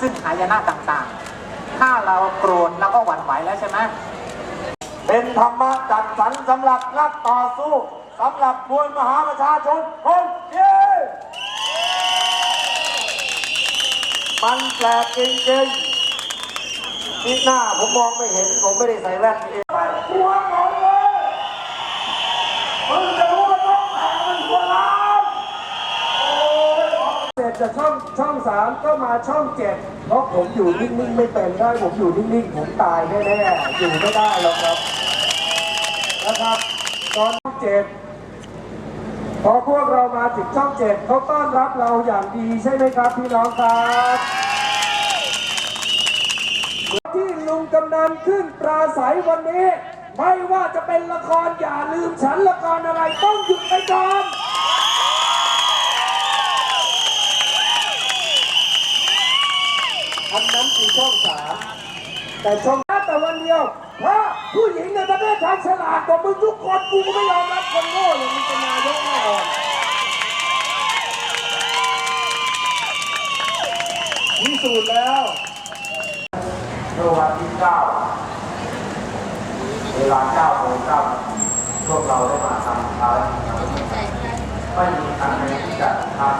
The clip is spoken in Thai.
ซึ่งหายนะต่างๆ ถ้าเราโกรธเราก็หวั่นไหวแล้วใช่ไหมเป็นธรรมะจัดสรรสำหรับนักต่อสู้สำหรับมวลมหาประชาชนคนเดียมันแปลกจริงๆที่หน้าผมมองไม่เห็นผมไม่ได้ใส่แว่นเองไปหัวหมดเลยมึงจะรู้ว่าต้องแตกมันหัวล้าน เสร็ จจากช่องช่องสามก็มาช่องเจ็ดเพราะผมอยู่นิ่งๆไม่เป็นได้ผมอยู่นิ่งๆผมตายแน่ๆอยู่ไม่ได้หรอกครับนะครับตอนช่องเจ็ดพอพวกเรามาถึงช่องเจ็ดเขาต้อนรับเราอย่างดีใช่ไหมครับพี่น้องครับที่ลุงกำนันขึ้นปราศัยวันนี้ ไม่ว่าจะเป็นละครอย่าลืมฉันละครอะไรต้องหยุดไปก่อน อันนั้นคือช่องสามแต่ช่องแต่วันเดียวเพราะผู้หญิงในประเทศไทยฉลาดกว่ามึงทุกคนกูไม่ยอมรับคนโง่อย่างมึงเป็นนายกแน่นอนพิสูจน์แล้วเมื่อวันที่9เวลา9โมง9นาทีพวกเราได้มาทำภารกิจไม่มีอันไหนที่จะทำ